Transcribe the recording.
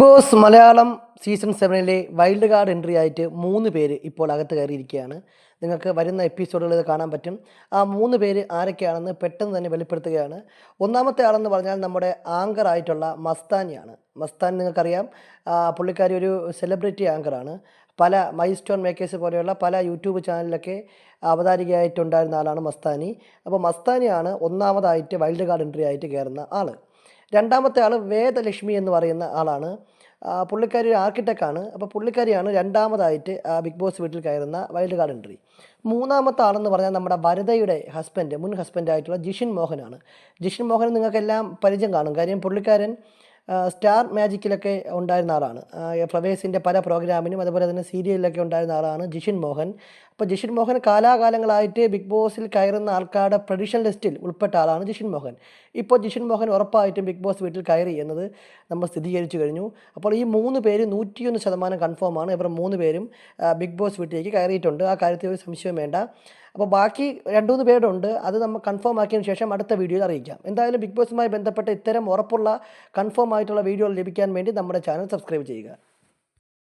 Boss Malayalam season സെവനിലെ wild card entry ആയിട്ട് മൂന്ന് പേര് ഇപ്പോൾ അകത്ത് കയറിയിരിക്കുകയാണ്. നിങ്ങൾക്ക് വരുന്ന എപ്പിസോഡുകളിൽ ഇത് കാണാൻ പറ്റും. ആ മൂന്ന് പേര് ആരൊക്കെയാണെന്ന് പെട്ടെന്ന് തന്നെ വെളിപ്പെടുത്തുകയാണ്. ഒന്നാമത്തെ ആളെന്ന് പറഞ്ഞാൽ നമ്മുടെ ആങ്കർ ആയിട്ടുള്ള മസ്താനിയാണ്. മസ്താൻ നിങ്ങൾക്കറിയാം. പുള്ളിക്കാരി ഒരു സെലിബ്രിറ്റി ആങ്കറാണ് പല മൈ സ്റ്റോൺ മേക്കേഴ്സ് പോലെയുള്ള പല യൂട്യൂബ് ചാനലിലൊക്കെ അവതാരികയായിട്ടുണ്ടായിരുന്ന ആളാണ് മസ്താനി. അപ്പോൾ മസ്താനിയാണ് ഒന്നാമതായിട്ട് വൈൽഡ് കാർഡ് എൻട്രി ആയിട്ട് കയറുന്ന ആൾ രണ്ടാമത്തെ ആൾ വേദലക്ഷ്മി എന്ന് പറയുന്ന ആളാണ്. പുള്ളിക്കാരി ഒരു ആർക്കിടെക്റ്റാണ് അപ്പോൾ പുള്ളിക്കാരിയാണ് രണ്ടാമതായിട്ട് ബിഗ് ബോസ് വീട്ടിൽ കയറുന്ന വൈൽഡ് കാർഡ് എൻട്രി മൂന്നാമത്തെ ആളെന്ന് പറഞ്ഞാൽ നമ്മുടെ ഭരതയുടെ ഹസ്ബൻഡ് മുൻ ഹസ്ബൻഡായിട്ടുള്ള ജിഷിൻ മോഹനാണ്. ജിഷിൻ മോഹൻ നിങ്ങൾക്കെല്ലാം പരിചയം കാണും. കാര്യം പുള്ളിക്കാരൻ സ്റ്റാർ മാജിക്കിലൊക്കെ ഉണ്ടായിരുന്ന ആളാണ്. ഫ്ലവേഴ്സിന്റെ പല പ്രോഗ്രാമിനും അതുപോലെ തന്നെ സീരിയലിലൊക്കെ ഉണ്ടായിരുന്ന ആളാണ് ജിഷിൻ മോഹൻ. അപ്പോൾ ജിഷിൻ മോഹൻ കാലാകാലങ്ങളായിട്ട് ബിഗ് ബോസിൽ കയറുന്ന ആൾക്കാരുടെ പ്രഡിഷൻ ലിസ്റ്റിൽ ഉൾപ്പെട്ട ആളാണ് ജിഷിൻ മോഹൻ. ഇപ്പോൾ ജിഷിൻ മോഹൻ ഉറപ്പായിട്ടും ബിഗ് ബോസ് വീട്ടിൽ കയറി എന്നത് നമ്മൾ സ്ഥിരീകരിച്ചു കഴിഞ്ഞു. അപ്പോൾ ഈ മൂന്ന് പേര് നൂറ്റിയൊന്ന് ശതമാനം ആണ്. ഇവർ മൂന്ന് പേരും ബിഗ് ബോസ് വീട്ടിലേക്ക് കയറിയിട്ടുണ്ട്. ആ കാര്യത്തിൽ ഒരു സംശയവും വേണ്ട. അപ്പോൾ ബാക്കി രണ്ട് മൂന്ന് പേരുണ്ട്. അത് നമ്മൾ കൺഫേം ആക്കിയതിന് ശേഷം അടുത്ത വീഡിയോയിൽ അറിയിക്കാം. എന്തായാലും ബിഗ് ബോസുമായി ബന്ധപ്പെട്ട ഇത്തരം ഉറപ്പുള്ള കൺഫേം ആയിട്ടുള്ള വീഡിയോകൾ ലഭിക്കാൻ വേണ്ടി നമ്മുടെ ചാനൽ സബ്സ്ക്രൈബ് ചെയ്യുക.